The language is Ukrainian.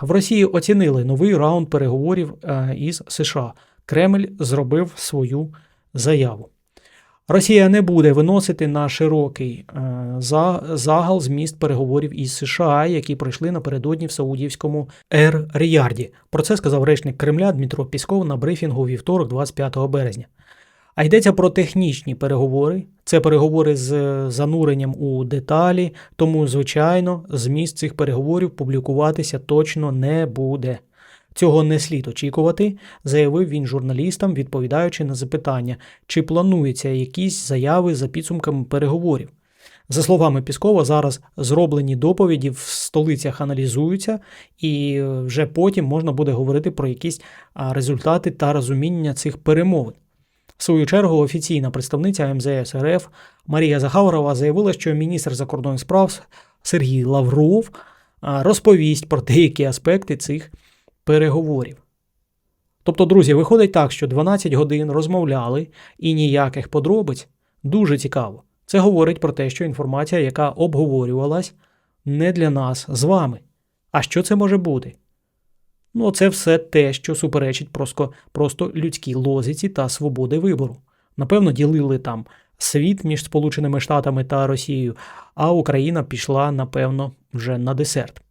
В Росії оцінили новий раунд переговорів е, із США. Кремль зробив свою заяву. Росія не буде виносити на широкий е, загал зміст переговорів із США, які пройшли напередодні в Саудівському Ер-Ріярді. Про це сказав речник Кремля Дмитро Пісков на брифінгу вівторок, 25 березня. А йдеться про технічні переговори. Це переговори з зануренням у деталі, тому, звичайно, зміст цих переговорів публікуватися точно не буде. Цього не слід очікувати, заявив він журналістам, відповідаючи на запитання, чи плануються якісь заяви за підсумками переговорів. За словами Піскова, зараз зроблені доповіді в столицях аналізуються, і е, вже потім можна буде говорити про якісь результати та розуміння цих перемовин. В свою чергу офіційна представниця МЗС РФ Марія Захарова заявила, що міністр закордонних справ Сергій Лавров розповість про деякі аспекти цих переговорів. Тобто, друзі, виходить так, що 12 годин розмовляли і ніяких подробиць дуже цікаво. Це говорить про те, що інформація, яка обговорювалась, не для нас з вами. А що це може бути? Ну, це все те, що суперечить просто, просто людській лозіці та свободи вибору. Напевно, ділили там світ між Сполученими Штатами та Росією, а Україна пішла, напевно, вже на десерт.